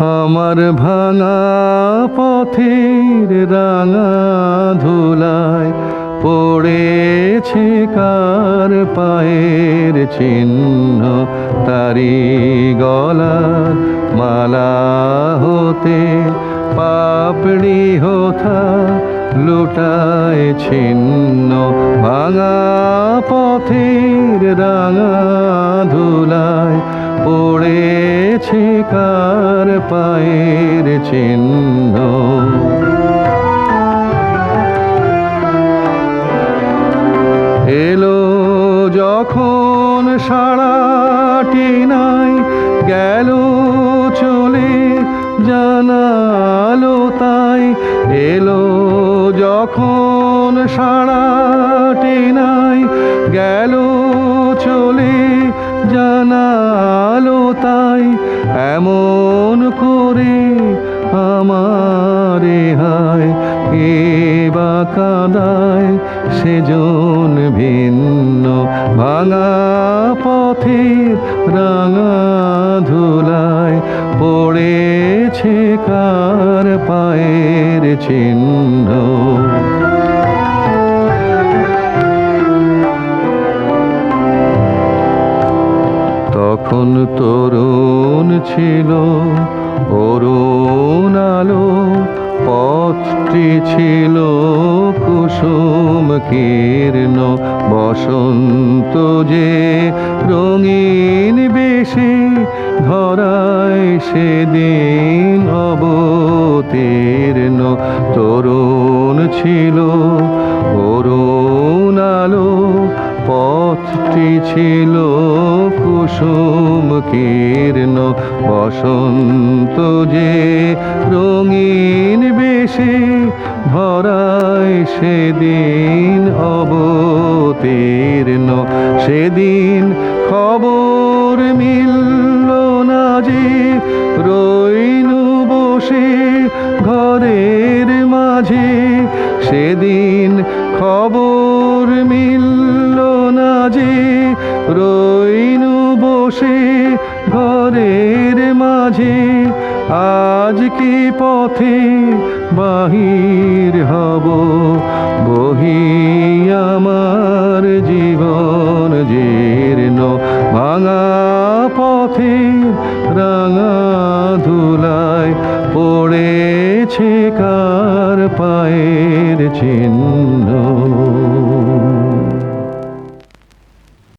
আমার ভাঙা পথের রাঙা ধুলায় পড়েছে কার পায়ের চিহ্ন? তারি গলার মালা হতে পাপড়ি হোথা লুটায় ছিন্ন। ভাঙা পথের রাঙা ধুলায় পড়েছে কার পায়ের চিহ্ন। এলো যখন সারাটি নাই, গেল চলে জানালো তাই। এলো যখন সারাটি নাই, গেল চলে জানালো তাই। এমন হায় কে বা কাদায় সেজন ভিন্ন, ভাঙা পথে রাঙা ধুলায় পড়েছে কার পায়ের চিহ্ন তখন তরুণ ছিল আলো পথটি ছিল কুসুম কীর্ণ বসন্ত যে রঙিন বেশি ধরায় সেদিন অবতীর্ণ তরুণ ছিল পথটি ছিল কুসুম কীর্ণ, বসন্ত যে রঙিন বেশি ধরায় সেদিন অবতীর্ণ। সেদিন খবর মিলল না যে রইনু বসে ঘরের মাঝে। সেদিন খবর বসে ঘরের মাঝে, আজ কি পথে বাহির হব? বহি আমার জীবন জীর্ণ, ভাঙা পথে রাঙা ধুলায় পড়েছে কার পায়ের চিহ্ন